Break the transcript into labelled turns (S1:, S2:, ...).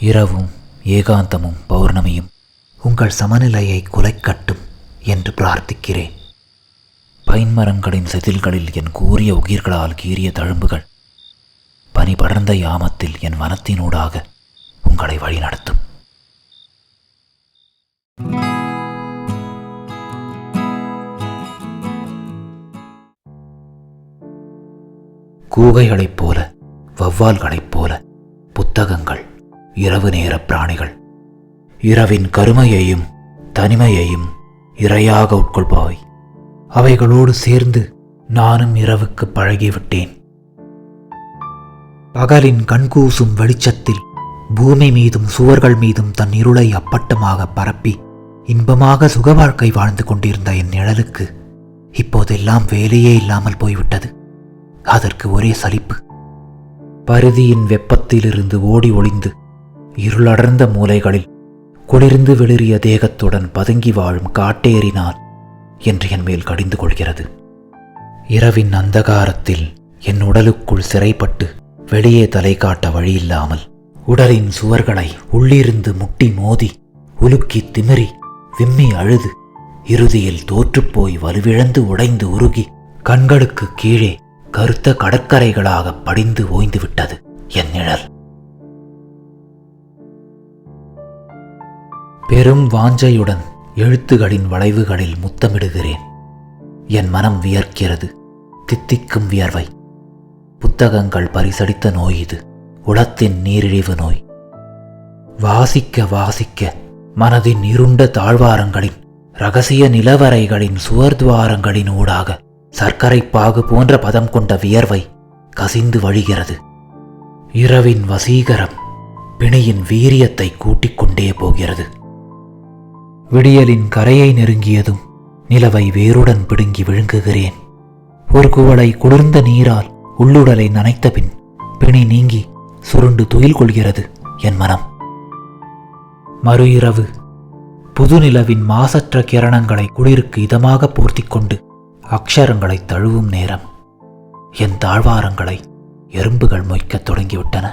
S1: இரவும் ஏகாந்தமும் பௌர்ணமியும் உங்கள் சமநிலையை குலைக்கட்டும் என்று பிரார்த்திக்கிறேன். பைன்மரங்களின் செதில்களில் என் கூறிய உயிர்களால் கீறிய தழும்புகள் பனி படர்ந்த யாமத்தில் என் வனத்தினூடாக உங்களை வழிநடத்தும். கூகைகளைப் போல வௌவால்களைப் போல புத்தகங்கள் இரவு நேர பிராணிகள். இரவின் கருமையையும் தனிமையையும் இரையாக உட்கொள்பவை அவைகளோடு சேர்ந்து நானும் இரவுக்கு பழகிவிட்டேன். பகலின் கண்கூசும் வெளிச்சத்தில் பூமி மீதும் சுவர்கள் மீதும் தன் இருளை அப்பட்டமாக பரப்பி இன்பமாக சுக வாழ்க்கை வாழ்ந்து கொண்டிருந்த என் நிழலுக்கு இப்போதெல்லாம் வேலையே இல்லாமல் போய்விட்டது. அதற்கு ஒரே சலிப்பு. பருதியின் வெப்பத்திலிருந்து ஓடி ஒளிந்து இருளடர்ந்த மூலைகளில் குளிர்ந்து வெளிரிய தேகத்துடன் பதுங்கி வாழும் காட்டேறினான் என்று என் மேல் கடிந்து கொள்கிறது. இரவின் அந்தகாரத்தில் என் உடலுக்குள் சிறைப்பட்டு வெளியே தலை காட்ட வழியில்லாமல் உடலின் சுவர்களை உள்ளிருந்து முட்டி மோதி உலுக்கி திமிரி விம்மி அழுது இறுதியில் தோற்றுப்போய் வலுவிழந்து உடைந்து உருகி கண்களுக்கு கீழே கருத்த கடற்கரைகளாக படிந்து ஓய்ந்துவிட்டது என் நிழல். பெரும் வாஞ்சையுடன் எழுத்துகளின் வளைவுகளில் முத்தமிடுகிறேன். என் மனம் வியர்க்கிறது தித்திக்கும் வியர்வை. புத்தகங்கள் பரிசடித்த நோய் இது உளத்தின் நீரிழிவு நோய். வாசிக்க வாசிக்க மனதின் இருண்ட தாழ்வாரங்களின் ரகசிய நிலவரைகளின் சுவர்துவாரங்களின் ஊடாக சர்க்கரை பாகு போன்ற பதம் கொண்ட வியர்வை கசிந்து வழிகிறது. இரவின் வசீகரம் பிணியின் வீரியத்தை கூட்டிக் கொண்டே போகிறது. விடியலின் கரையை நெருங்கியதும் நிலவை வேருடன் பிடுங்கி விழுங்குகிறேன். ஒரு குவளை குளிர்ந்த நீரால் உள்ளுடலை நனைத்த பின் பிணி நீங்கி சுருண்டு துயில் கொள்கிறது என் மனம். மறு இரவு புது நிலவின் மாசற்ற கிரணங்களை குளிருக்கு இதமாக போர்த்திக் கொண்டு அக்ஷரங்களை தழுவும் நேரம். என் தாழ்வாரங்களை எறும்புகள் மொய்க்கத் தொடங்கிவிட்டன.